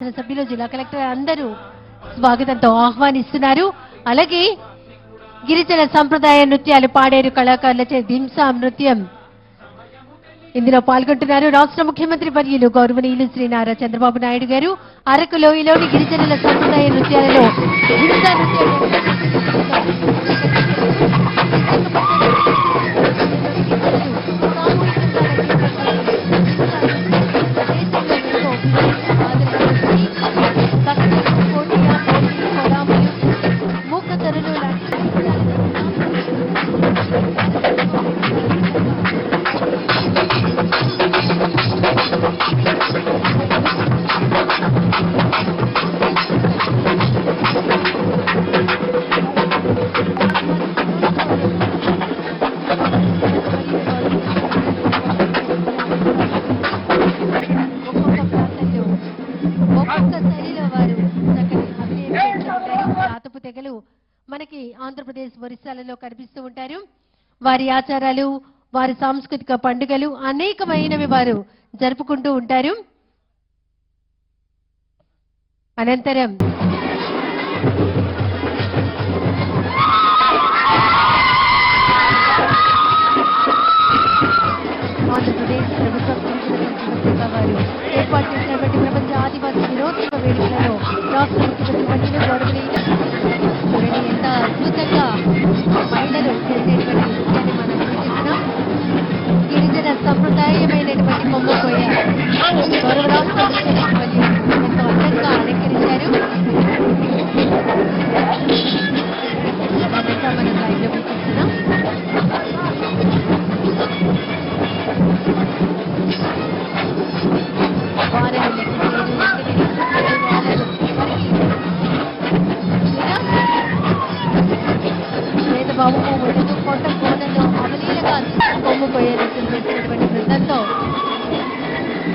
సభ్యులు జిల్లా కలెక్టర్ అందరూ స్వాగతంతో ఆహ్వానిస్తున్నారు. అలాగే గిరిజన సంప్రదాయ నృత్యాలు పాడేరు కళాకారులచే దింసా నృత్యం ఇందులో పాల్గొంటున్నారు. రాష్ట్ర ముఖ్యమంత్రి వర్యులు గౌరవనీయులు శ్రీ నారా చంద్రబాబు నాయుడు గారు. అరకు లోయలోని గిరిజనుల సంప్రదాయ నృత్యాలలో దింసా ఒక్కొక్క శైలిలో వారు తెగలు మనకి ఆంధ్రప్రదేశ్ ఒరిస్సాలలో కనిపిస్తూ ఉంటారు. వారి ఆచారాలు వారి సాంస్కృతిక పండుగలు అనేకమైనవి వారు జరుపుకుంటూ ఉంటారు. అనంతరం ఆంధ్రప్రదేశ్ ప్రభుత్వ వారు ఏర్పాటు చేసినటువంటి ప్రపంచ ఆదివాసీ దినోత్సవ వేడుకలలో రాష్ట్ర ముఖ్యమంత్రి వర్యులు గౌరవనీయులు చూడండి ఎంత అద్భుతంగా వేదబాబు ఒడుగు కొండ కోనలో అవలీలగా కొమ్ము పోయేటట్టు చేసినటువంటి బృందంతో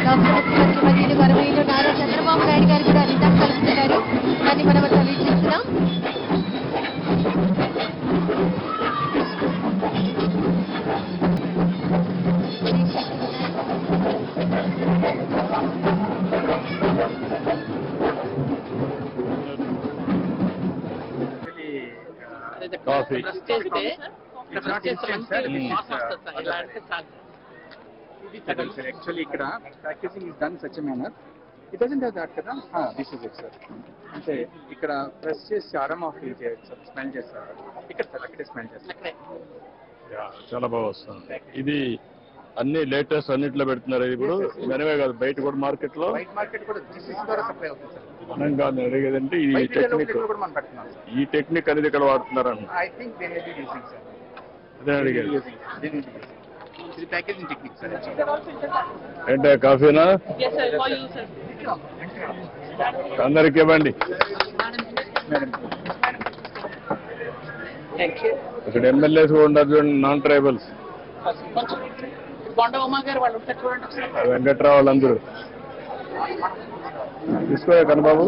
రాష్ట్ర ముఖ్యమంత్రి వర్యులు గర్వీయులు నారా చంద్రబాబు నాయుడు గారు కూడా నిజం కలుపుతున్నారు. దాన్ని మనం అట్లా Actually, ఇక్కడ packaging is done such manner it doesn't have that కదా దిస్ ఇస్ ఇట్ సార్ అంటే ఇక్కడ ప్రెస్ చేసి అరమ్ ఆఫ్ ఫీల్ చేయొచ్చు సార్ స్మెల్ చేస్తారు ఇక్కడ సార్ అక్కడే స్మెల్ చేస్తారు అక్కడే యా, చాలా బాగా వస్తుంది ఇది అన్ని లేటెస్ట్ అన్నిట్లో పెడుతున్నారు. ఇది ఇప్పుడు మనమే కాదు బయట కూడా మార్కెట్లో వైట్ మార్కెట్ కూడా దిస్ ఇస్ ద్వారా సప్లై అవుతుంది సార్ మనం కాదు అడిగేదంటే ఈ టెక్నిక్ ఈ టెక్నిక్ అనేది ఇక్కడ వాడుతున్నారు అదే అడిగేది ఏంటే కాఫీనా? Yes, sir. For you, sir. అందరికి ఇవ్వండి. ఇక్కడ ఎమ్మెల్యేస్ కూడా ఉన్నారు చూడండి నాన్ ట్రైబల్స్ ఉమా గారు వాళ్ళు ఉంటారు చూడండి ఒకసారి. వెంకట్రావు వాళ్ళందరూ తీసుకోయా కనబాబు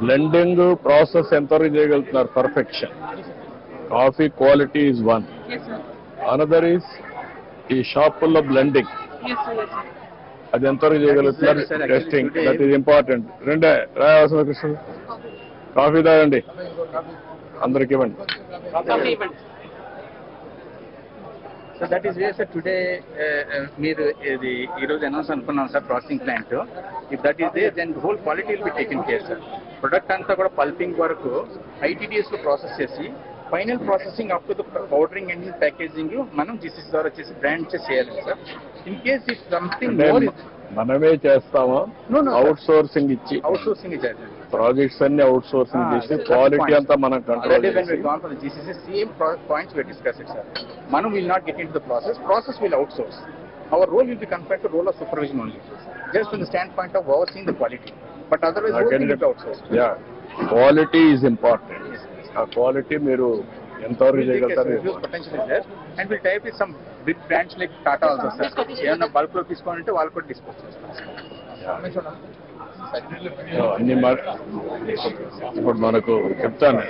బ్లెండింగ్ ప్రాసెస్ ఎంతవరకు చేయగలుగుతున్నారు? Perfection. Coffee quality is one. Another is ఈ షాపుల్లో బ్లెండింగ్. అది ఎంతవరకు చేయగలుగుతున్నారు టెస్టింగ్ దట్ ఈస్ ఇంపార్టెంట్ రెండే. రాయవలసిన కృష్ణ కాఫీ తాగండి. అందరికి ఇవ్వండి. So that is way sir today మీరు ఇది ఈ రోజు అనౌన్స్ అనుకున్నాం sir processing plant if that is they then whole quality will be taken care sir product అంతా కూడా పల్పింగ్ వరకు ఐటీడీఎస్లో ప్రాసెస్ చేసి final processing up to the powdering and packaging మనం జీసీసీ ద్వారా చేసి బ్రాండ్ చేయాలి sir in case if something more మనమే చేస్తాము. అవుట్ సోర్సింగ్ ఇచ్చి అవుట్ సోర్సింగ్ ప్రాజెక్ట్స్ అన్ని అవుట్ సోర్సింగ్ చేసి క్వాలిటీ అంతా మనం control points we discussed it, sir. Manu will not get into the process. Process will outsource. Our role will be confined to role of supervision only, just from the standpoint of overseeing the quality. But otherwise, whole thing will be outsourced. Yeah quality is important ఆ quality మీరు ఎంతవరకు చేయగలుగుతారు tie up with some big brands like Tata also, sir. ఏమన్నా బల్క్లో తీసుకోవాలంటే వాళ్ళు కూడా dispose అన్ని ఇప్పుడు మనకు చెప్తాను